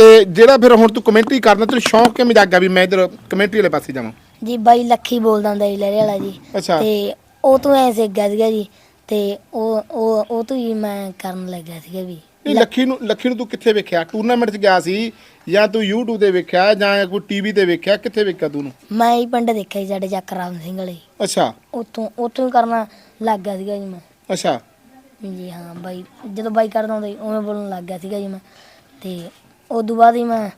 ਤੇ ਜਿਹੜਾ ਫਿਰ ਹੁਣ ਤੂੰ ਕਮੈਂਟਰੀ ਕਰਦਾ ਤੈਨੂੰ ਸ਼ੌਂਕ ਕਿਵੇਂ ਜਾਗਾ ਵੀ ਮੈਂ ਇਧਰ ਕਮੈਂਟਰੀ ਵਾਲੇ ਪਾਸੇ ਜਾਵਾਂ? ਜੀ ਬਾਈ ਲੱਖੀ ਬੋਲਦਾ ਹੁੰਦਾ ਜੀ ਲਹਿਰੇ ਵਾਲਾ ਜੀ। ਅੱਛਾ। ਤੇ ਉਹ ਤੋਂ ਐ ਸਿੱਖਿਆ ਸੀਗਾ ਜੀ। ਤੇ ਉਹ ਉਹ ਉਹ ਤੋਂ ਹੀ ਮੈਂ ਕਰਨ ਲੱਗਿਆ ਸੀਗਾ ਵੀ। ਇਹ ਲੱਖੀ ਨੂੰ ਲੱਖੀ ਨੂੰ ਤੂੰ ਕਿੱਥੇ ਵੇਖਿਆ? ਟੂਰਨਾਮੈਂਟ 'ਚ ਗਿਆ ਸੀ ਜਾਂ ਤੂੰ YouTube ਤੇ ਵੇਖਿਆ ਜਾਂ ਕੋਈ ਟੀਵੀ ਤੇ ਵੇਖਿਆ? ਕਿੱਥੇ ਵੇਖਿਆ ਤੂੰ ਉਹਨੂੰ? ਮੈਂ ਹੀ ਪਿੰਡ ਦੇਖਿਆ ਜੀ ਸਾਡੇ ਚੱਕ ਰਾਮ ਸਿੰਘ ਵਾਲੇ। ਅੱਛਾ। ਉੱਥੋਂ ਉੱਥੋਂ ਹੀ ਕਰਨਾ ਲੱਗ ਗਿਆ ਸੀਗਾ ਜੀ ਮੈਂ। ਅੱਛਾ। ਜੀ ਹਾਂ ਬਾਈ ਜਦੋਂ ਬਾਈ ਕਰਦਾ ਹੁੰਦਾ ਸੀ ਉਵੇਂ ਬੋਲਣ ਲੱਗ ਗਿਆ ਸੀਗਾ ਜੀ ਮੈਂ। ਤੇ ਉਦੋਂ ਬਾਅਦ ਹੀ ਮੈਂ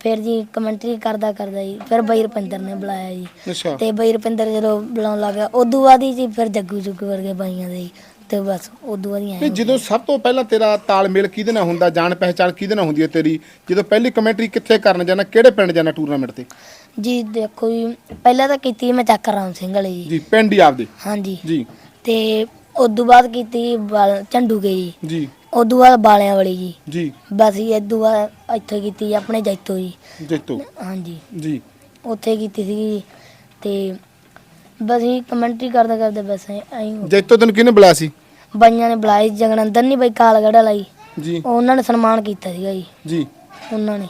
ਫਿਰ ਜੀ ਕਮੈਂਟਰੀ ਕਰਦਾ ਕਰਦਾ ਜੀ ਫਿਰ ਬਾਈ ਰੁਪਿੰਦਰ ਨੇ ਬੁਲਾਇਆ ਜੀ। ਅੱਛਾ। ਤੇ ਬਾਈ ਰੁਪਿੰਦਰ ਜਦੋਂ ਬੁਲਾਉਣ ਲੱਗ ਗਿਆ ਉਦੋਂ ਬਾਅਦ ਹੀ ਜੀ ਫਿਰ ਜੱਗੂ ਜੁੱਗੂ ਵਰਗੇ ਬਾਈਆਂ ਦੇ ਜੀ, ਤੇ ਬਸ ਉਦੋਂ ਬਾਅਦ ਹੀ ਜਦੋਂ ਸਭ ਤੋਂ ਪਹਿਲਾਂ ਤੇਰਾ ਤਾਲਮੇਲ ਕਿਹਦੇ ਨਾਲ ਹੁੰਦਾ ਜਾਣ ਪਹਿਚਾਣ ਕਿਹਦੇ ਨਾਲ ਹੁੰਦੀ ਹੈ ਤੇਰੀ? ਜਦੋਂ ਪਹਿਲੀ ਕਮੈਂਟਰੀ ਕਿੱਥੇ ਕਰਨ ਜਾਣਾ ਕਿਹੜੇ ਪਿੰਡ ਜਾਣਾ ਟੂਰਨਾਮੈਂਟ ਤੇ? ਜੀ ਦੇਖੋ ਜੀ ਪਹਿਲਾਂ ਤਾਂ ਕੀਤੀ ਮੈਂ ਚੱਕ ਰਾਮ ਸਿੰਘ ਵਾਲੇ ਜੀ। ਜੀ ਪਿੰਡ ਹੀ ਆਪਦੇ? ਹਾਂਜੀ। ਜੀ। ਤੇ ਉਦੋਂ ਬਾਅਦ ਕੀਤੀ ਬਾਲ- ਝੰਡੂ ਗਈ ਜੀ। ਜੀ। ਉਦੋਂ ਬਾਅਦ ਬਾਲਿਆਂ ਵਾਲੀ ਜੀ। ਜੀ। ਬਸ ਜੀ ਇਦੋਂ ਬਾਅਦ ਇੱਥੇ ਕੀਤੀ ਜੀ ਆਪਣੇ ਜੈਤੋ ਜੀ। ਜੈਤੋ। ਹਾਂਜੀ। ਜੀ। ਉੱਥੇ ਕੀਤੀ ਸੀ ਤੇ ਬਸ ਹੀ ਕਮੈਂਟਰੀ ਕਰਦਾ ਕਰਦਾ ਬਸ ਐਂ ਜੈਤੋ ਤੈਨੂੰ ਕਿਹਨੇ ਬੁਲਾਇਆ ਸੀ? ਬਾਈਆਂ ਨੇ ਬੁਲਾਏ ਜਗਨੰਦਰ ਨਹੀਂ ਬਾਈ ਕਾਲਗੜ੍ਹ ਵਾਲਾ ਜੀ। ਜੀ। ਉਹਨਾਂ ਨੇ ਸਨਮਾਨ ਕੀਤਾ ਸੀਗਾ ਜੀ। ਜੀ। ਉਹਨਾਂ ਨੇ।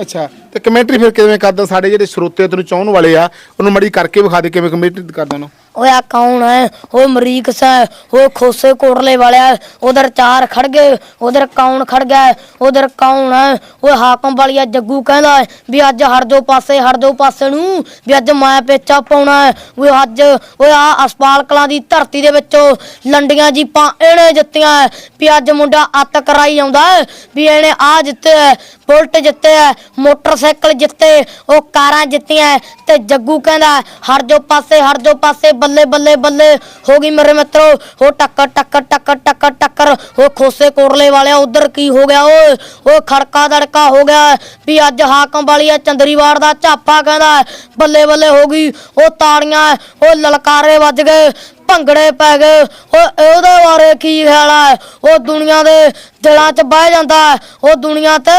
ਅੱਛਾ ਤੇ ਕਮੈਂਟਰੀ ਫਿਰ ਕਿਵੇਂ ਕਰਦਾ? ਸਾਡੇ ਜਿਹੜੇ ਸਰੋਤੇ ਤੈਨੂੰ ਚਾਹਣ ਵਾਲੇ ਆ ਉਹਨੂੰ ਮੜੀ ਕਰਕੇ ਵਿਖਾ ਦੇ ਕਿਵੇਂ ਕਮੈਂਟਰੀ ਕਰਦਾ ਨਾ ਓਏ ਆ ਕੌਣ ਹੈ ਓਏ ਮਰੀਕ ਸਾ। ਓਏ ਖੋਸੇ ਕੋਟਲੇ ਵਾਲਿਆ। ਉਧਰ ਚਾਰ ਖੜ ਗਏ। ਉਧਰ ਕੌਣ ਖੜ ਗਿਆ? ਉਧਰ ਕੌਣ ਹੈ ਓਏ ਹਾਕਮ ਵਾਲੀਆ ਜੱਗੂ ਕਹਿੰਦਾ ਹੈ ਵੀ ਅੱਜ ਹਟ ਜਾਓ ਪਾਸੇ ਹਟ ਜਾਓ ਪਾਸੇ ਨੂੰ ਵੀ ਅੱਜ ਮੈਂ ਪੇਚਾ ਪਾਉਣਾ ਹੈ ਓਏ ਅੱਜ ਓਏ ਆ ਅਸਪਾਲ ਕਲਾਂ ਦੀ ਧਰਤੀ ਦੇ ਵਿੱਚੋਂ ਲੰਡੀਆਂ ਜੀਪਾਂ ਇਹਨੇ ਜਿੱਤੀਆਂ ਹੈ, ਵੀ ਅੱਜ ਮੁੰਡਾ ਅੱਤ ਕਰਾਈ ਆਉਂਦਾ ਹੈ, ਵੀ ਇਹਨੇ ਆ ਜਿੱਤਿਆ ਹੈ, ਬੁਲਟ ਜਿੱਤੇ ਹੈ, ਮੋਟਰਸਾਈਕਲ ਜਿੱਤੇ ਉਹ ਕਾਰਾਂ ਜਿੱਤੀਆਂ ਹੈ, ਤੇ ਜੱਗੂ ਕਹਿੰਦਾ ਹਰ ਜਾਓ ਪਾਸੇ ਹਟ ਜਾਓ ਪਾਸੇ ਬੱਲੇ ਬੱਲੇ ਬੱਲੇ। ਹੋ ਗਈ ਮੇਰੇ ਮਿੱਤਰੋ। ਉਹ ਟੱਕਰ ਟੱਕਰ ਟੱਕਰ ਟੱਕਰ ਟੱਕਰ। ਉਹ ਖੋਸੇ ਕੋਰਲੇ ਵਾਲਿਆ, ਉਧਰ ਕੀ ਹੋ ਗਿਆ? ਓਏ ਉਹ ਖੜਕਾ ਦੜਕਾ ਹੋ ਗਿਆ। ਵੀ ਅੱਜ ਹਾਕਮ ਵਾਲੀ ਆ ਚੰਦਰੀਵਾੜ ਦਾ ਝਾਪਾ ਕਹਿੰਦਾ। ਬੱਲੇ ਬੱਲੇ, ਹੋ ਗਈ। ਉਹ ਤਾੜੀਆਂ ਉਹ ਲਲਕਾਰੇ ਵੱਜ ਗਏ। ਭੰਗੜੇ ਪੈ ਗਏ। ਉਹ, ਉਹਦੇ ਬਾਰੇ ਕੀ ਖਿਆਲ ਹੈ ਉਹ ਦੁਨੀਆ ਦੇ ਦਿਲਾਂ 'ਚ ਬਹਿ ਜਾਂਦਾ ਉਹ ਦੁਨੀਆ ਤੇ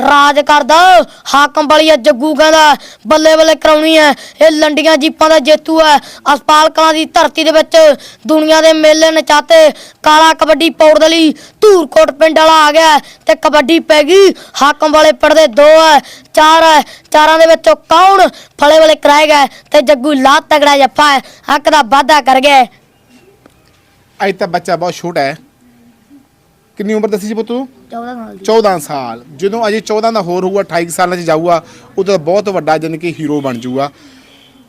ਰਾਜ ਕਰਦਾ। ਹਾਕਮ ਵਾਲੀ ਜੱਗੂ ਕਹਿੰਦਾ, ਬੱਲੇ ਬੱਲੇ ਕਰਾਉਣੀ ਹੈ। ਇਹ ਲੰਡੀਆਂ ਜੀਪਾਂ ਦਾ ਜੇਤੂ ਹੈ। ਅਸਪਾਲ ਕਲਾਂ ਦੀ ਧਰਤੀ ਦੇ ਵਿੱਚ ਦੁਨੀਆ ਦੇ ਮੇਲੇ ਨਚਾਤੇ ਕਾਲਾ ਕਬੱਡੀ ਪੌੜਦਲੀ ਧੂਰਕੋਟ ਪਿੰਡ ਵਾਲਾ ਆ ਗਿਆ ਤੇ ਕਬੱਡੀ ਪੈ ਗਈ। ਹਾਕਮ ਵਾਲੇ ਪਿੰਡ ਦੇ ਦੋ ਹੈ, ਚਾਰ ਹੈ। ਚਾਰਾਂ ਦੇ ਵਿੱਚੋਂ ਕੌਣ ਫਲੇ ਵਾਲੇ ਕਰਾਏ ਗਏ ਤੇ ਜੱਗੂ ਲਾ ਤਗੜਾ ਜੱਫਾ ਹੈ। ਹੱਕ ਦਾ ਵਾਅਦਾ ਕਰ ਗਿਆ ਅੱਜ ਤਾਂ ਬੱਚਾ ਬਹੁਤ ਛੋਟਾ ਹੈ। ਕਿੰਨੀ ਉਮਰ ਦੱਸੀ ਸੀ ਪੁੱਤ ਤੂੰ? 14 ਸਾਲ ਦੀ। 14 ਸਾਲ। ਜਦੋਂ ਅਜੇ 14 ਦਾ ਹੋਰ ਹੋਊਗਾ 28 ਸਾਲਾਂ 'ਚ ਜਾਊਗਾ ਉਦੋਂ ਬਹੁਤ ਵੱਡਾ ਜਾਣੀ ਕਿ ਹੀਰੋ ਬਣ ਜਾਊਗਾ।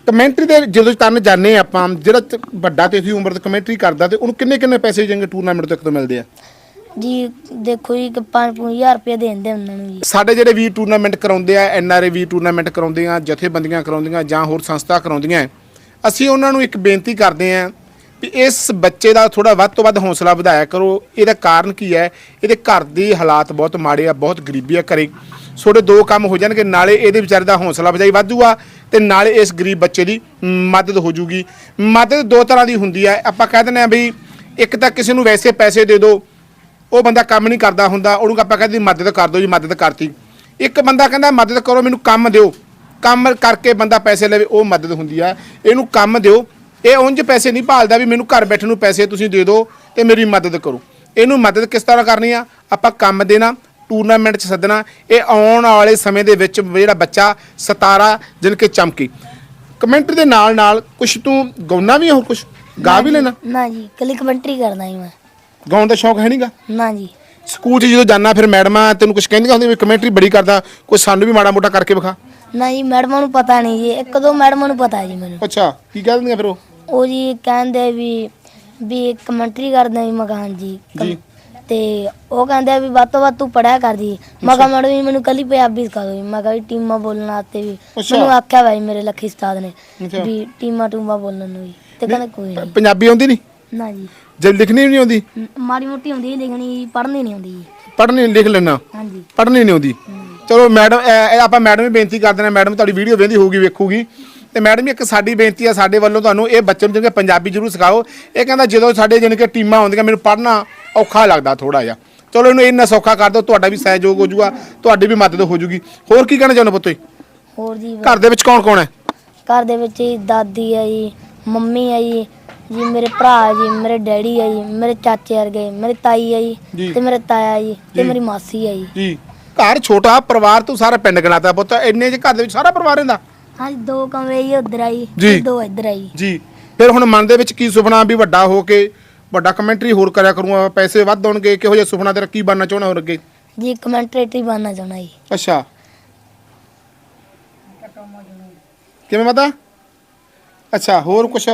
ਕਮੈਂਟਰੀ ਦੇ ਜਦੋਂ ਤਨ ਜਾਣੇ ਆਪਾਂ ਜਿਹੜਾ ਤੇ ਵੱਡਾ ਤੇ ਇਥੀ ਉਮਰ ਤੇ ਕਮੈਂਟਰੀ ਕਰਦਾ ਤੇ ਉਹਨੂੰ ਕਿੰਨੇ ਕਿੰਨੇ ਪੈਸੇ ਜੰਗੇ ਟੂਰਨਾਮੈਂਟ ਤੋਂ ਇੱਕ ਤੋਂ ਮਿਲਦੇ ਆ? ਜੀ ਦੇਖੋ ਜੀ ਕਿ 5-5000 ਰੁਪਏ ਦੇ ਦਿੰਦੇ ਉਹਨਾਂ ਨੂੰ ਜੀ। ਸਾਡੇ ਜਿਹੜੇ ਵੀ ਟੂਰਨਾਮੈਂਟ ਕਰਾਉਂਦੇ ਆ ਐਨਆਰਏ ਵੀ ਟੂਰਨਾਮੈਂਟ ਕਰਾਉਂਦੇ ਆ ਜਥੇਬੰਦੀਆਂ ਕਰਾਉਂਦੀਆਂ ਜਾਂ ਹੋਰ ਸੰਸਥਾ ਕਰਾਉਂਦੀਆਂ ਅਸੀਂ ਉਹਨਾਂ ਨੂੰ ਇੱਕ ਬੇਨਤੀ ਕਰਦੇ ਆ ਵੀ ਇਸ ਬੱਚੇ ਦਾ ਥੋੜਾ ਵੱਧ ਤੋਂ ਵੱਧ ਹੌਸਲਾ ਵਧਾਇਆ ਕਰੋ। ਇਹਦਾ ਕਾਰਨ ਕੀ ਹੈ? ਇਹਦੇ ਘਰ ਦੇ ਹਾਲਾਤ ਬਹੁਤ ਮਾੜੇ ਆ, ਬਹੁਤ ਗਰੀਬੀ ਆ ਘਰੇ। ਤੁਹਾਡੇ ਦੋ ਕੰਮ ਹੋ ਜਾਣਗੇ, ਨਾਲੇ ਇਹਦੇ ਵਿਚਾਰੇ ਦਾ ਹੌਸਲਾ ਵਧਾਈ ਵਧੂਗਾ ਤੇ ਨਾਲੇ ਇਸ ਗਰੀਬ ਬੱਚੇ ਦੀ ਮਦਦ ਹੋ ਜੂਗੀ। ਮਦਦ ਦੋ ਤਰ੍ਹਾਂ ਦੀ ਹੁੰਦੀ ਹੈ। ਆਪਾਂ ਕਹਿ ਦਿੰਦੇ ਆ ਵੀ ਇੱਕ ਤਾਂ ਕਿਸੇ ਨੂੰ ਵੈਸੇ ਪੈਸੇ ਦੇ ਦਿਓ, ਉਹ ਬੰਦਾ ਕੰਮ ਨਹੀਂ ਕਰਦਾ ਹੁੰਦਾ, ਉਹਨੂੰ ਆਪਾਂ ਕਹਿੰਦੇ ਮਦਦ ਕਰ ਦਿਓ ਜੀ, ਮਦਦ ਕਰਤੀ। ਇੱਕ ਬੰਦਾ ਕਹਿੰਦਾ ਮਦਦ ਕਰੋ, ਮੈਨੂੰ ਕੰਮ ਦਿਓ। ਕੰਮ ਕਰਕੇ ਬੰਦਾ ਪੈਸੇ ਲਵੇ, ਉਹ ਮਦਦ ਹੁੰਦੀ ਆ। ਇਹਨੂੰ ਕੰਮ ਦਿਓ ਇਹ ਉਂਝ ਪੈਸੇ ਨਹੀਂ ਭਾਲਦਾ ਵੀ ਮੈਨੂੰ ਘਰ ਬੈਠਣ ਨੂੰ ਪੈਸੇ ਤੁਸੀਂ ਦੇ ਦਿਓ ਤੇ ਮੇਰੀ ਮਦਦ ਕਰੋ। ਇਹਨੂੰ ਮਦਦ ਕਿਸ ਤਰ੍ਹਾਂ ਕਰਨੀ ਆ? ਆਪਾਂ ਕੰਮ ਦੇਣਾ ਟੂਰਨਾਮੈਂਟ 'ਚ ਸੱਦਣਾ ਇਹ ਆਉਣ ਵਾਲੇ ਸਮੇਂ ਦੇ ਵਿੱਚ ਜਿਹੜਾ ਬੱਚਾ ਸਤਾਰਾ ਜਿਨ ਕੇ ਚਮਕੇ। ਕਮੈਂਟਰੀ ਦੇ ਨਾਲ ਨਾਲ ਕੁਛ ਤੂੰ ਗਾਉਣਾ ਵੀ ਹੋਰ ਕੁਛ? ਗਾ ਵੀ ਲੈਣਾ? ਨਾ ਜੀ ਕੱਲੀ ਕਮੈਂਟਰੀ ਕਰਦਾ ਜੀ ਮੈਂ। ਗਾਉਣ ਦਾ ਸ਼ੌਕ ਹੈ ਨਹੀਂਗਾ ਨਾ ਜੀ। ਸਕੂਲ 'ਚ ਜਦੋਂ ਜਾਣਾ ਫਿਰ ਮੈਡਮਾਂ ਤੈਨੂੰ ਕੁਝ ਕਹਿੰਦੀਆਂ ਹੁੰਦੀਆਂ ਵੀ ਕਮੈਂਟਰੀ ਬੜੀ ਕਰਦਾ ਕੋਈ ਸਾਨੂੰ ਵੀ ਮਾੜਾ ਮੋਟਾ ਕਰਕੇ ਵਿਖਾ। ਨਾ ਜੀ ਮੈਡਮਾਂ ਨੂੰ ਪਤਾ ਨਹੀਂ ਜੀ ਇੱਕ ਦੋ ਮੈਡਮਾਂ ਨੂੰ ਪਤਾ ਜੀ ਮੈਨੂੰ। ਅੱਛਾ ਕੀ ਕਹਿ ਦਿੰਦੀਆਂ ਫਿਰ ਉਹ? ਉਹ ਜੀ ਕਹਿੰਦੇ ਵੀ ਵੀ ਕਮੈਂਟਰੀ ਕਰਦਾ ਜੀ ਮਕਾਨ ਜੀ। ਕਮ- ਜੀ। ਤੇ ਉਹ ਕਹਿੰਦੇ ਵੀ ਵੱਧ ਤੋਂ ਵੱਧ ਤੂੰ ਪੜਿਆ ਕਰ ਜੀ। ਮੈਂ ਕਿਹਾ ਮੈਡਮ ਜੀ ਮੈਨੂੰ ਕੱਲੀ ਪੰਜਾਬੀ ਸਿਖਾ ਦਿਓ ਜੀ। ਮੈਂ ਕਿਹਾ ਵੀ ਟੀਮਾਂ ਬੋਲਣ ਵਾਸਤੇ ਵੀ। ਅੱਛਾ। ਮੈਨੂੰ ਆਖਿਆ ਵਾ ਜੀ ਮੇਰੇ ਲੱਖੀ ਉਸਤਾਦ ਨੇ ਅੱਛਾ। ਵੀ ਟੀਮਾਂ ਟੂਮਾਂ ਬੋਲਣ ਨੂੰ ਜੀ। ਤੇ ਕਹਿੰਦੇ ਕੋਈ ਨਹੀਂ। ਪੰਜਾਬੀ ਆਉਂਦੀ ਨਹੀਂ? ਨਾ ਜੀ। ਜਦ ਲਿਖਣੀ ਵੀ ਨਹੀਂ ਆਉਂਦੀ? ਮ- ਮਾੜੀ ਮੋਟੀ ਹੁੰਦੀ ਲਿਖਣੀ ਪੜ੍ਹਨੀ ਨਹੀਂ ਆਉਂਦੀ ਜੀ। ਪੜ੍ਹਨੀ ਲਿਖ ਲੈਣਾ ਹਾਂਜੀ ਪੜ੍ਹਨੀ ਨਹੀਂ ਆਉਂਦੀ। ਚਲੋ ਮੈਡਮ ਇਹ ਆਪਾਂ ਮੈਡਮ ਵੀ ਬੇਨਤੀ ਕਰਦੇ ਨੇ ਮੈਡਮ ਤੁਹਾਡੀ ਵੀਡੀਓ ਵੇਖਦੀ ਹੋਊਗੀ ਵੇਖੂਗੀ। ਤੇ ਮੈਡਮ ਜੀ ਇੱਕ ਸਾਡੀ ਬੇਨਤੀ ਆ ਸਾਡੇ ਵੱਲੋਂ ਤੁਹਾਨੂੰ ਇਹ ਬੱਚੇ ਨੂੰ ਪੰਜਾਬੀ ਜ਼ਰੂਰ ਸਿਖਾਓ। ਇਹ ਕਹਿੰਦਾ ਜਦੋਂ ਸਾਡੇ ਜਾਣੀ ਕਿ ਟੀਮਾਂ ਆਉਂਦੀਆਂ ਮੈਨੂੰ ਪੜ੍ਹਨਾ ਔਖਾ ਲੱਗਦਾ ਥੋੜਾ ਜਿਹਾ। ਚਲੋ ਇਹਨੂੰ ਇੰਨਾ ਸੌਖਾ ਕਰ ਦਿਓ ਤੁਹਾਡਾ ਵੀ ਸਹਿਯੋਗ ਹੋ ਜਾਊਗਾ ਤੁਹਾਡੀ ਵੀ ਮਦਦ ਹੋ ਜਾਊਗੀ। ਹੋਰ ਕੀ ਕਹਿਣਾ ਚਾਹੁੰਦੇ ਪੁੱਤੋ ਹੋਰ ਜੀ ਘਰ ਦੇ ਵਿੱਚ ਕੌਣ ਕੌਣ ਹੈ? ਘਰ ਦੇ ਵਿੱਚ ਜੀ ਦਾਦੀ ਆ ਜੀ ਮੰਮੀ ਆ ਜੀ ਜੀ ਮੇਰੇ ਭਰਾ ਆ ਜੀ ਮੇਰੇ ਡੈਡੀ ਆ ਜੀ ਮੇਰੇ ਚਾਚੇ ਵਰਗੇ ਮੇਰੀ ਤਾਈ ਆ ਜੀ। ਜੀ। ਤੇ ਮੇਰੇ ਤਾਇਆ ਜੀ ਤੇ ਜੀ। ਮੇਰੀ ਮਾਸੀ ਆ ਜੀ। ਜੀ। ਘਰ ਛੋਟਾ ਪਰਿਵਾਰ ਤੂੰ ਸਾਰਾ ਪਿੰਡ ਗਣਾਤਾ ਪੁੱਤ ਇੰਨੇ ਜਿਹੇ ਘਰ ਦੇ ਵਿੱਚ ਸਾਰਾ ਪਰਿਵਾਰ ਰਹਿੰਦਾ। ਹਾਂਜੀ ਦੋ ਕਮਰੇ ਹੀ ਉਧਰ ਆਈ ਜੀ। ਦੋ ਇੱਧਰ ਆਈ। ਜੀ। ਫਿਰ ਹੁਣ ਮਨ ਦੇ ਵਿੱਚ ਕੀ ਸੁਪਨਾ ਵੀ ਵੱਡਾ ਹੋ ਕੇ ਵੱਡਾ ਕਮੈਂਟਰੀ ਹੋਰ ਕਰਿਆ ਕਰੂੰਗਾ ਪੈਸੇ ਵੱਧ ਹੋਣਗੇ ਕਿਹੋ ਜਿਹਾ ਸੁਪਨਾ ਤੇਰਾ ਕੀ ਬਣਨਾ ਚਾਹੁੰਦਾ ਹੋਰ ਅੱਗੇ? ਜੀ ਕਮੈਂਟਰੇਟਰ ਬਣਨਾ ਚਾਹੁੰਦਾ ਜੀ। ਅੱਛਾ। ਕਿਵੇਂ ਮਤਾ? ਅੱਛਾ ਹੋਰ ਕੁਛ?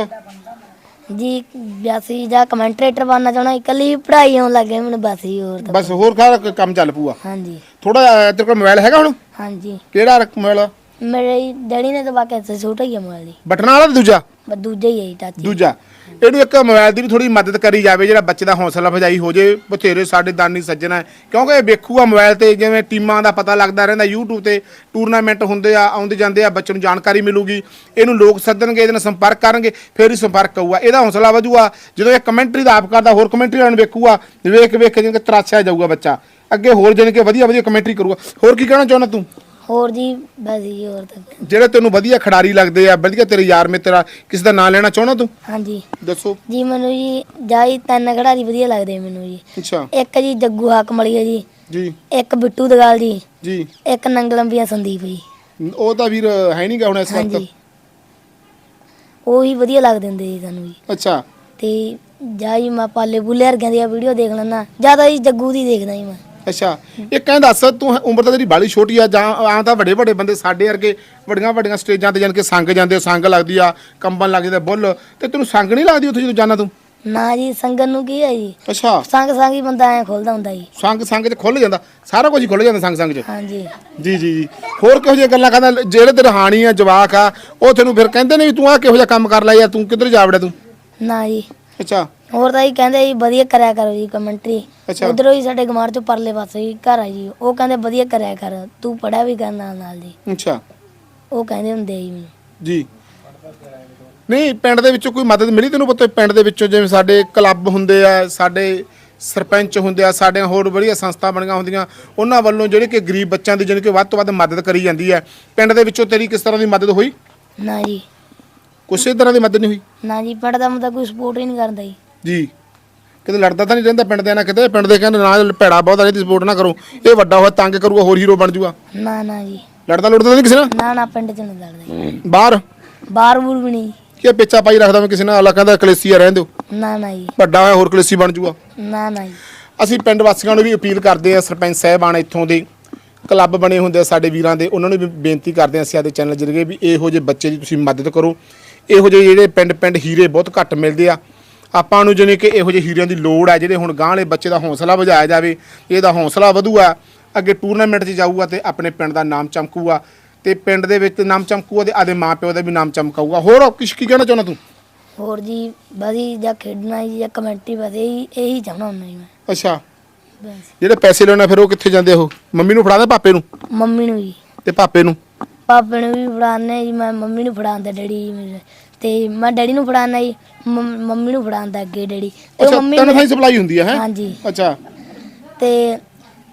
ਜੀ ਬਿਆਸੀ ਜਾਂ ਕਮੈਂਟਰੇਟਰ ਬਣਨਾ ਚਾਹੁੰਦਾ ਇਕੱਲੀ ਪੜ੍ਹਾਈ ਆਉਣ ਲੱਗੇ ਮੈਨੂੰ ਬਸ ਹੀ ਹੋਰ ਤਾਂ ਬਸ ਹੋਰ ਕੰਮ ਚੱਲ ਪੂਆ ਹਾਂਜੀ। ਥੋੜਾ ਤੇਰੇ ਕੋਲ ਮੋਬਾਈਲ ਹੈਗਾ ਹੁਣ? ਹਾਂਜੀ। ਕਿਹੜਾ ਮੋਬਾਈਲ ਮੇਰੇ ਡੈਡੀ ਨੇ ਤਾਂ ਬਾਕੀ ਸੇ ਛੋਟਾ ਹੀ ਆ ਮੋਬਾਈਲ ਜੀ। ਬਟਨ ਵਾਲਾ ਤੇ ਦੂਜਾ? ਬਸ ਦੂਜਾ ਹੀ ਹੈ ਜੀ ਟੱਚ ਦੂਜਾ। ਇਹਨੂੰ ਇੱਕ ਮੋਬਾਈਲ ਦੀ ਵੀ ਥੋੜੀ ਮਦਦ ਕਰੀ ਜਾਵੇ ਜਿਹੜਾ ਬੱਚੇ ਦਾ ਹੌਸਲਾ ਅਫਜ਼ਾਈ ਹੋ ਜੇ ਬਥੇਰੇ ਸਾਡੇ ਦਾਨੀ ਸੱਜਣਾ ਹੈ। ਕਿਉਂਕਿ ਇਹ ਵੇਖੂਗਾ ਮੋਬਾਈਲ ਤੇ ਜਿਵੇਂ ਟੀਮਾਂ ਦਾ ਪਤਾ ਲੱਗਦਾ ਰਹਿੰਦਾ YouTube ਤੇ ਟੂਰਨਾਮੈਂਟ ਹੁੰਦੇ ਆ ਆਉਂਦੇ ਜਾਂਦੇ ਆ ਬੱਚੇ ਨੂੰ ਜਾਣਕਾਰੀ ਮਿਲੂਗੀ। ਇਹਨੂੰ ਲੋਕ ਸੱਦਣਗੇ ਇਹਦੇ ਨਾਲ ਸੰਪਰਕ ਕਰਨਗੇ ਫਿਰ ਹੀ ਸੰਪਰਕ ਹੋਊਗਾ ਇਹਦਾ ਹੌਸਲਾ ਵਧੂਗਾ। ਜਦੋਂ ਇਹ ਕਮੈਂਟਰੀ ਦਾ ਆਪ ਕਰਦਾ ਹੋਰ ਕਮੈਂਟਰੀ ਵਾਲਿਆਂ ਨੂੰ ਵੇਖੂਗਾ ਵੇਖ ਵੇਖ ਕੇ ਜਿਵੇਂ ਕਿ ਤਰਾਸ਼ਿਆ ਜਾਊਗਾ ਬੱਚਾ। ਅੱਗੇ ਹੋਰ ਜਾਣੀ ਕਿ ਵਧੀਆ ਵਧੀਆ ਕਮੈਂਟਰੀ ਕਰੂਗਾ। ਹੋਰ ਕੀ ਕਹਿਣਾ ਚਾਹੁੰਦਾ ਤੂੰ? ਹੋਰ ਜੀ ਬਸ ਜੀ ਹੋਰ ਤਾਂ ਜਿਹੜੇ ਤੈਨੂੰ ਵਧੀਆ ਖਿਡਾਰੀ ਲੱਗਦੇ ਆ ਵਧੀਆ ਤੇਰੇ ਯਾਰ ਮਿੱਤਰ ਆ ਕਿਸ ਦਾ ਨਾਂ ਲੈਣਾ ਚਾਹੁੰਦਾ ਤੂੰ? ਹਾਂਜੀ। ਦੱਸੋ। ਜੀ ਮੈਨੂੰ ਜੀ ਜਾਈ ਤਿੰਨ ਖਿਡਾਰੀ ਵਧੀਆ ਲੱਗਦੇ ਮੈਨੂੰ ਜੀ। ਅੱਛਾ। ਇੱਕ ਜੀ ਜੱਗੂ ਹਾਕਮਲੀਆ ਜੀ। ਜੀ। ਇੱਕ ਬਿੱਟੂ ਦਗਾਲ ਜੀ। ਜੀ। ਇੱਕ ਨੰਗਲੰਬੀਆ ਸੰਦੀਪ ਜੀ। ਉਹ ਤਾਂ ਵੀਰ ਹੈ ਨਹੀਂਗਾ ਹੁਣ ਇਸ ਵਕਤ? ਹਾਂਜੀ। ਉਹ ਹੀ ਵਧੀਆ ਲੱਗਦੇ ਹੁੰਦੇ ਜੀ ਸਾਨੂੰ ਜੀ। ਅੱਛਾ। ਤੇ ਜਾਈ ਮੈਂ ਪਾਲੇ ਬੁੱਲੇ ਵਰਗਿਆਂ ਦੀਆਂ ਵੀਡੀਓ ਦੇਖ ਲੈਣਾ ਜ਼ਿਆਦਾ ਜੀ ਜੱਗੂ ਦੀ ਦੇਖਦਾ ਜੀ ਮੈਂ। ਅੱਛਾ ਇਹ ਕਹਿੰਦਾ ਦੱਸ ਤੂੰ ਉਮਰ ਤਾਂ ਤੇਰੀ ਬਾਲੀ ਛੋਟੀ ਆ ਜਾਂ ਆਂ ਤਾਂ ਵੱਡੇ ਵੱਡੇ ਬੰਦੇ ਸਾਡੇ ਵਰਗੇ ਵੱਡੀਆਂ ਵੱਡੀਆਂ ਸਟੇਜਾਂ ਤੇ ਜਾਣ ਕੇ ਸੰਗ ਜਾਂਦੇ ਸੰਗ ਲੱਗਦੀ ਆ ਕੰਬਣ ਲੱਗ ਜਾਂਦਾ ਬੁੱਲ ਤੇ ਤੈਨੂੰ ਸੰਗ ਨਹੀਂ ਲੱਗਦੀ ਉੱਥੇ ਜਦੋਂ ਜਾਣਾ ਤੂੰ? ਨਾ ਜੀ ਸੰਗਨ ਨੂੰ ਕੀ ਹੈ ਜੀ? ਅੱਛਾ। ਸੰਗ ਸੰਗ ਹੀ ਬੰਦਾ ਐ ਖੁੱਲਦਾ ਹੁੰਦਾ ਜੀ। ਸੰਗ ਸੰਗ ਚ ਖੁੱਲ ਜਾਂਦਾ ਸਾਰਾ ਕੁਝ ਹੀ ਖੁੱਲ ਜਾਂਦਾ ਸੰਗ ਸੰਗ ਚ। ਹਾਂਜੀ। ਜੀ ਜੀ ਜੀ। ਹੋਰ ਕਿਹੋ ਜਿਹੀਆਂ ਗੱਲਾਂ ਕਹਿੰਦਾ ਜਿਹੜੇ ਤੇ ਰਹਾਣੀ ਆ ਜਵਾਕ ਆ ਉਹ ਤੈਨੂੰ ਫਿਰ ਕਹਿੰਦੇ ਨੇ ਵੀ ਤੂੰ ਆ ਕਿਹੋ ਜਿਹਾ ਕੰਮ ਕਰ ਲਿਆ ਜਾਂ ਤੂੰ ਕਿੱਧਰ ਜਾ ਵੜਿਆ ਤੂੰ? ਨਾ ਜੀ। ਅੱਛਾ। ਹੋਰ ਤਾਂ ਜੀ ਕਹਿੰਦੇ ਜੀ ਵਧੀਆ ਕਰਿਆ ਕਰੋ ਜੀ ਕਮੈਂਟਰੀ ਅੱਛਾ। ਉਧਰੋਂ ਹੀ ਸਾਡੇ ਗਮਾਰ ਚੋਂ ਪਰਲੇ ਪਾਸੇ ਹੀ ਘਰ ਆ ਜੀ ਉਹ। ਕਹਿੰਦੇ ਵਧੀਆ ਕਰਿਆ ਕਰ ਤੂੰ ਪੜਿਆ ਵੀ ਕਰ ਨਾਲ ਨਾਲ ਜੀ। ਅੱਛਾ। ਉਹ ਕਹਿੰਦੇ ਹੁੰਦੇ ਆ ਜੀ ਮੈਨੂੰ। ਜੀ। ਨਹੀਂ ਪਿੰਡ ਦੇ ਵਿੱਚੋਂ ਕੋਈ ਮਦਦ ਮਿਲੀ ਤੈਨੂੰ ਪਤਾ? ਪਿੰਡ ਦੇ ਵਿੱਚੋਂ ਜਿਵੇਂ ਸਾਡੇ ਕਲੱਬ ਹੁੰਦੇ ਆ ਸਾਡੇ ਸਰਪੰਚ ਹੁੰਦੇ ਆ ਸਾਡੇ ਹੋਰ ਵਧੀਆ ਸੰਸਥਾ ਬਣੀਆਂ ਹੁੰਦੀਆਂ ਉਹਨਾਂ ਵੱਲੋਂ ਜਿਹੜੇ ਕਿ ਗਰੀਬ ਬੱਚਿਆਂ ਦੀ ਜਾਣੀ ਕਿ ਵੱਧ ਤੋਂ ਵੱਧ ਮਦਦ ਕਰੀ ਜਾਂਦੀ ਹੈ। ਪਿੰਡ ਦੇ ਵਿੱਚੋਂ ਤੇਰੀ ਕਿਸ ਤਰ੍ਹਾਂ ਦੀ ਮਦਦ ਹੋਈ? ਨਾ ਜੀ। ਕਿਸੇ ਤਰ੍ਹਾਂ ਦੀ ਮਦਦ ਨਹੀਂ ਹੋਈ? ਨਾ ਜੀ ਪਿੰਡ ਦਾ ਮੁੰਡਾ ਕੋਈ ਸਪੋਰਟ ਹੀ ਨਹੀਂ ਕਰਦਾ ਜੀ। ਜੀ। ਕਿਤੇ ਲੜਦਾ ਤਾਂ ਨਹੀਂ ਰਹਿੰਦਾ ਪਿੰਡ ਦੇ ਨਾਲ ਕਿਤੇ ਪਿੰਡ ਦੇ ਕਹਿੰਦੇ ਨਾ ਭੈੜਾ ਬਹੁਤ ਆ ਇਹਦੀ ਸਪੋਰਟ ਨਾ ਕਰੋ। ਇਹ ਵੱਡਾ ਹੋਇਆ ਤੰਗ ਕਰੂਗਾ ਹੋਰ ਹੀਰੋ ਬਣ ਜਾਊਗਾ ਨਾ ਨਾ ਜੀ। ਲੜਦਾ ਲੁੜਦਾ ਤਾਂ ਨਹੀਂ ਕਿਸੇ ਨਾਲ? ਨਾ ਨਾ ਪਿੰਡ ਚ ਨਹੀਂ ਲੜਦਾ ਜੀ। ਬਾਹਰ? ਬਾਹਰ ਬੂਰ ਵੀ ਨਹੀਂ। ਕੀ ਪੇਚਾ ਪਾਈ ਰੱਖਦਾ ਮੈਂ ਕਿਸੇ ਨਾਲ? ਅਲਾ ਕਹਿੰਦਾ ਕਲੇਸੀਆ ਰਹਿਣ ਦਿਓ। ਨਾ ਨਾ ਜੀ। ਵੱਡਾ ਹੋਇਆ ਹੋਰ ਕਲੇਸੀ ਬਣ ਜਾਊਗਾ ਨਾ ਨਾ ਜੀ। ਅਸੀਂ ਪਿੰਡ ਵਾਸੀਆਂ ਨੂੰ ਵੀ ਅਪੀਲ ਕਰਦੇ ਆ ਸਰਪੰਚ ਸਾਹਿਬਾਨ ਇੱਥੋਂ ਦੇ ਕਲੱਬ ਬਣੇ ਹੁੰਦੇ ਆ ਸਾਡੇ ਵੀਰਾਂ ਦੇ ਉਹਨਾਂ ਨੂੰ ਵੀ ਬੇਨਤੀ ਕਰਦੇ ਆ ਅਸੀਂ ਆਦੇ ਚੈਨਲ ਜਰੀਏ ਵੀ ਇਹੋ ਜਿਹੇ ਬੱਚੇ ਦੀ ਤੁਸੀਂ ਮਦਦ ਕਰੋ। ਇਹੋ ਜਿਹੇ ਜਿਹੜੇ ਪਿੰਡ ਪਿੰਡ ਹੀਰੇ ਬਹੁਤ ਘੱਟ ਮਿਲਦੇ ਆ ਆਪਾਂ ਨੂੰ ਜਾਣੀ ਕਿ ਇਹੋ ਜਿਹੇ ਹੀਰਿਆਂ ਦੀ ਲੋੜ ਆ ਜਿਹੜੇ ਹੁਣ ਗਾਂ ਵਾਲੇ ਬੱਚੇ ਦਾ ਹੌਸਲਾ ਵਧਾਇਆ ਜਾਵੇ ਇਹਦਾ ਹੌਸਲਾ ਵਧੂਗਾ ਅੱਗੇ ਟੂਰਨਾਮੈਂਟ 'ਚ ਜਾਊਗਾ ਤੇ ਆਪਣੇ ਪਿੰਡ ਦਾ ਨਾਮ ਚਮਕੂਗਾ ਤੇ ਪਿੰਡ ਦੇ ਵਿੱਚ ਨਾਮ ਚਮਕੂਗਾ ਤੇ ਆਦੇ ਮਾਪਿਓ ਦਾ ਵੀ ਨਾਮ ਚਮਕਾਊਗਾ। ਹੋਰ ਕਿਸ ਕੀ ਕਹਿਣਾ ਚਾਹੁੰਦਾ ਤੂੰ? ਹੋਰ ਜੀ ਬਦੀ ਜਾਂ ਖੇਡਣਾ ਜੀ ਜਾਂ ਕਮੈਂਟਰੀ ਬਸ ਇਹੀ ਇਹੀ ਚਾਹਣਾ ਹੁੰਦਾ ਜੀ ਮੈਂ। ਅੱਛਾ। ਬਸ। ਜਿਹੜੇ ਪੈਸੇ ਲੈਣਾ ਫਿਰ ਉਹ ਕਿੱਥੇ ਜਾਂਦੇ ਉਹ? ਮੰਮੀ ਨੂੰ ਫੜਾਦਾ ਪਾਪੇ ਨੂੰ? ਮੰਮੀ ਨੂੰ ਜੀ। ਤੇ ਪਾਪੇ ਨੂੰ? ਪਾਪੇ ਨੂੰ ਵੀ ਫੜਾਉਂਦੇ ਜੀ ਮੈਂ ਮੰਮੀ ਨੂੰ ਫੜਾਉਂਦਾ ਡੈਡੀ ਜੀ ਮੇਰੇ। ਤੇ ਮੈਂ ਡੈਡੀ ਨੂੰ ਫੜਾਉਂਦਾ ਜੀ ਮੰਮ- ਮੰਮੀ ਨੂੰ ਫੜਾਉਂਦਾ ਅੱਗੇ ਡੈਡੀ। ਤੇ ਉਹ ਅੱਛਾ ਮੰਮੀ ਤਿੰਨ ਥਾਈ ਸਪਲਾਈ ਹੁੰਦੀ ਹੈ ਹੈ? ਹਾਂਜੀ। ਅੱਛਾ। ਤੇ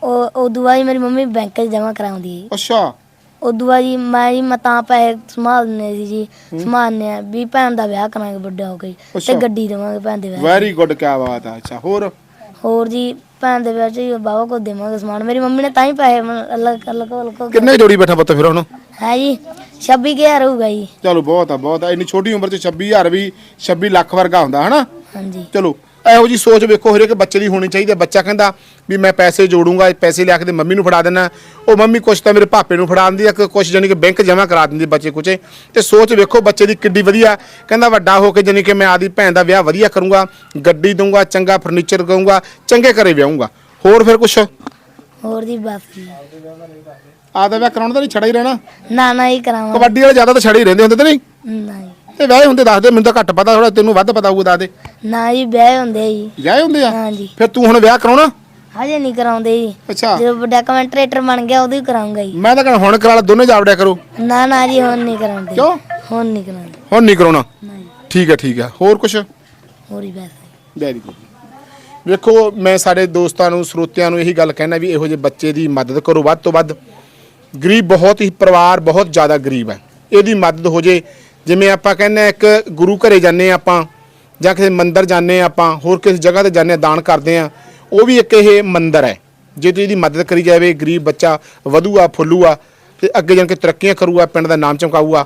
ਉਹ ਉਦੋਂ ਬਾਅਦ ਜੀ ਮੇਰੀ ਮੰਮੀ ਬੈਂਕ 'ਚ ਜਮ੍ਹਾਂ ਕਰਾਉਂਦੀ ਹੈ ਅੱਛਾ। ਉਦੋਂ ਬਾਅਦ ਜੀ ਮੈਂ ਜੀ ਮੈਂ ਤਾਂ ਪੈਸੇ ਸੰਭਾਲਨੇ ਸੀ ਜੀ ਸੰਭਾਲਨੇ ਆ ਵੀ ਭੈਣ ਦਾ ਵਿਆਹ ਕਰਾਂਗੇ ਵੱਡਾ ਹੋ ਕੇ। ਤੇ ਗੱਡੀ ਦੇਵਾਂਗੇ ਭੈਣ ਦੇ ਵਿਆਹ 'ਚ। ਵੈਰੀ ਗੁੱਡ ਕਿਆ ਬਾਤ ਹੈ। ਅੱਛਾ ਹੋਰ? ਹੋਰ ਜੀ ਭੈਣ ਦੇ ਵਿਆਹ 'ਚ ਜੀ ਬਾਬਾ ਕੋ ਦੇਵਾਂਗੇ ਸਮਾਨ। ਮੇਰੀ ਮੰਮੀ ਨੇ ਤਾਂ ਹੀ ਪੈਸੇ ਮੈਨੂੰ ਅਲੱਗ ਅਲੱਗ ਅਲੱਗ ਕਿੰਨੇ ਜੋੜੀ ਬੈਠਾ ਪੁੱਤ ਫਿਰ ਹੁਣ ਹੈ ਜੀ 26000 ਹੋਊਗਾ ਜੀ। ਚਲੋ ਬਹੁਤ ਆ ਬਹੁਤ ਆ। ਇੰਨੀ ਛੋਟੀ ਉਮਰ 'ਚ 26000 ਵੀ 26 ਲੱਖ ਵਰਗਾ ਹੁੰਦਾ ਹਨਾ? ਹਾਂਜੀ। ਚਲੋ ਇਹੋ ਜੀ ਸੋਚ ਵੇਖੋ ਹਰੇਕ ਬੱਚੇ ਦੀ ਹੋਣੀ ਚਾਹੀਦੀ ਹੈ ਬੱਚਾ ਕਹਿੰਦਾ ਵੀ ਮੈਂ ਪੈਸੇ ਜੋੜੂੰਗਾ ਪੈਸੇ ਲਿਆ ਕੇ ਤੇ ਮੰਮੀ ਨੂੰ ਫੜਾ ਦੇਣਾ ਉਹ ਮੰਮੀ ਕੁਛ ਤਾਂ ਮੇਰੇ ਪਾਪੇ ਨੂੰ ਫੜਾ ਦਿੰਦੀ ਆ ਕਿ ਕੁਛ ਜਾਨੀ ਕਿ ਬੈਂਕ ਜਮ੍ਹਾਂ ਕਰਾ ਦਿੰਦੀ ਬੱਚੇ ਕੁਛੇ। ਤੇ ਸੋਚ ਵੇਖੋ ਬੱਚੇ ਦੀ ਕਿੱਡੀ ਵਧੀਆ। ਕਹਿੰਦਾ ਵੱਡਾ ਹੋ ਕੇ ਜਾਨੀ ਕਿ ਮੈਂ ਆਦੀ ਭੈਣ ਦਾ ਵਿਆਹ ਵਧੀਆ ਕਰੂੰਗਾ ਗੱਡੀ ਦਊਂਗਾ ਚੰਗਾ ਫਰਨੀਚਰ ਦਊਂਗਾ ਚੰਗੇ ਘਰੇ ਵਿਆਹੂੰਗਾ। ਹੋਰ ਫਿਰ ਕੁਛ? ਹੋਰ ਜੀ ਬਸ ਜੀ। ਆਦਾ ਵਿਆਹ ਕਰਾਉਣ ਦਾ ਨਹੀਂ ਛੜਾ ਹੀ ਰਹਿਣਾ? ਨਾ ਨਾ ਹੀ ਕਰਾਵਾਂ ਕਬੱਡੀ ਵਾਲੇ ਜ਼ਿਆਦਾ ਤਾਂ ਛੜੇ ਹੀ ਰਹਿੰਦੇ ਹੁੰਦੇ ਤੇ ਨਹੀਂ? ਨਾ ਜੀ ਤੇ ਵਿਆਹ ਹੁੰਦੇ ਦੱਸਦੇ ਮੈਨੂੰ ਤਾਂ ਘੱਟ ਪਤਾ ਥੋੜਾ ਤੈਨੂੰ ਵੱਧ ਪਤਾ ਹੋਊਗਾ ਦੱਸਦੇ ਨਾ ਜੀ ਵਿਆਹ ਹੁੰਦੇ ਜੀ। ਵਿਆਹ ਹੁੰਦੇ ਆ? ਹਾਂਜੀ ਫਿਰ ਤੂੰ ਹੁਣ ਵਿਆਹ ਕਰਾਉਣਾ? ਹਜੇ ਨਹੀਂ ਕਰਾਉਂਦੇ ਜੀ। ਅੱਛਾ। ਜਦੋਂ ਵੱਡਾ ਕਮੈਂਟਰੇਟਰ ਬਣ ਗਿਆ ਉਦੋਂ ਹੀ ਕਰਾਉਂਗਾ ਜੀ। ਮੈਂ ਤਾਂ ਕਹਿੰਦਾ ਹੁਣ ਕਰਾ ਲਾ ਦੋਨੇ ਜਾਵੜਿਆ ਕਰੋ। ਨਾ ਨਾ ਜੀ ਹੁਣ ਨਹੀਂ ਕਰਾਉਂਦੇ। ਕਿਉਂ? ਹੁਣ ਨਹੀਂ ਕਰਾਉਂਦੇ। ਹੁਣ ਨਹੀਂ ਕਰਾਉਣਾ? ਨਾ ਜੀ ਠੀਕ ਹੈ ਠੀਕ ਹੈ। ਹੋਰ ਕੁਛ? ਹੋਰ ਹੀ ਬਸ। ਵੈਰੀ ਗੁੱਡ ਵੇਖੋ ਮੈਂ ਸਾਡੇ ਦੋਸਤਾਂ ਨੂੰ ਸਰੋਤਿਆਂ ਨੂੰ ਇਹੀ ਗੱਲ ਕਹਿਣਾ ਵੀ ਇਹੋ ਜਿਹੇ ਬੱਚੇ ਦੀ ਮਦਦ ਕਰੋ ਵੱਧ ਤੋਂ ਵੱਧ। ਗਰੀਬ ਬਹੁਤ ਹੀ, ਪਰਿਵਾਰ ਬਹੁਤ ਜ਼ਿਆਦਾ ਗਰੀਬ ਹੈ। ਇਹਦੀ ਮਦਦ ਹੋ ਜੇ, ਜਿਵੇਂ ਆਪਾਂ ਕਹਿੰਦੇ ਹਾਂ ਇੱਕ ਗੁਰੂ ਘਰੇ ਜਾਂਦੇ ਹਾਂ ਆਪਾਂ, ਜਾਂ ਕਿਸੇ ਮੰਦਿਰ ਜਾਂਦੇ ਹਾਂ ਆਪਾਂ, ਹੋਰ ਕਿਸੇ ਜਗ੍ਹਾ ਤੇ ਜਾਂਦੇ ਹਾਂ, ਦਾਨ ਕਰਦੇ ਹਾਂ, ਉਹ ਵੀ ਇੱਕ ਇਹ ਮੰਦਿਰ ਹੈ। ਜੇ ਤੁਸੀਂ ਇਹਦੀ ਮਦਦ ਕਰੀ ਜਾਵੇ, ਗਰੀਬ ਬੱਚਾ ਵਧੂਗਾ ਫੁੱਲੂਗਾ ਤੇ ਅੱਗੇ ਜਾਣ ਕੇ ਤਰੱਕੀਆਂ ਕਰੂਗਾ, ਪਿੰਡ ਦਾ ਨਾਮ ਚਮਕਾਊਗਾ।